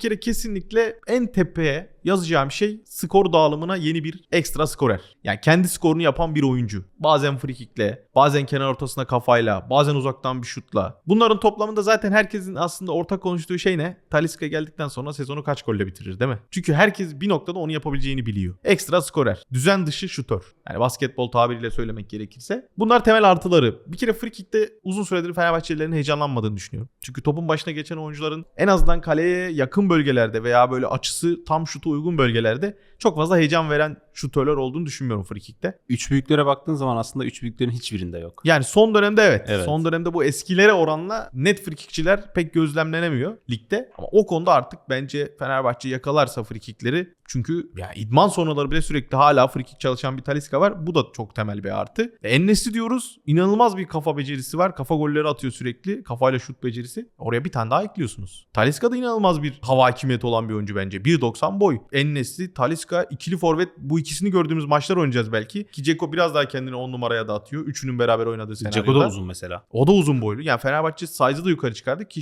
bir kere kesinlikle en tepeye yazacağım şey skor dağılımına yeni bir ekstra skorer. Yani kendi skorunu yapan bir oyuncu. Bazen free kickle, bazen kenar ortasına kafayla, bazen uzaktan bir şutla. Bunların toplamında zaten herkesin aslında ortak konuştuğu şey ne? Talisca geldikten sonra sezonu kaç golle bitirir değil mi? Çünkü herkes bir noktada onu yapabileceğini biliyor. Ekstra skorer. Düzen dışı şutör. Yani basketbol tabiriyle söylemek gerekirse. Bunlar temel artıları. Bir kere free kick'te uzun süredir Fenerbahçelilerin heyecanlanmadığını düşünüyorum. Çünkü topun başına geçen oyuncuların en azından kaleye yakın bölgelerde veya böyle açısı tam şutu uygun bölgelerde çok fazla heyecan veren şutörler olduğunu düşünmüyorum free kick'te. Üç büyüklere baktığın zaman aslında üç büyüklerin hiçbirinde yok. Yani son dönemde evet. Evet. Son dönemde bu eskilere oranla net frikikçiler pek gözlemlenemiyor ligde. Ama o konuda artık bence Fenerbahçe yakalarsa frikikleri çünkü ya idman sonraları bile sürekli hala frikik çalışan bir Talisca var. Bu da çok temel bir artı. Ennesi diyoruz. inanılmaz bir kafa becerisi var. Kafa golleri atıyor sürekli. Kafayla şut becerisi. Oraya bir tane daha ekliyorsunuz. Talisca da inanılmaz bir hava hakimiyeti olan bir oyuncu bence. 1.90 boy. Ennesi, Talisca, ikili forvet bu ikisini gördüğümüz maçlar oynayacağız belki. Ki Ceko biraz daha kendini 10 numaraya da atıyor. Üçünün beraber oynadığı senaryoda. Ceko da uzun mesela. O da uzun boylu. Yani Fenerbahçe size'ı da yukarı çıkardı ki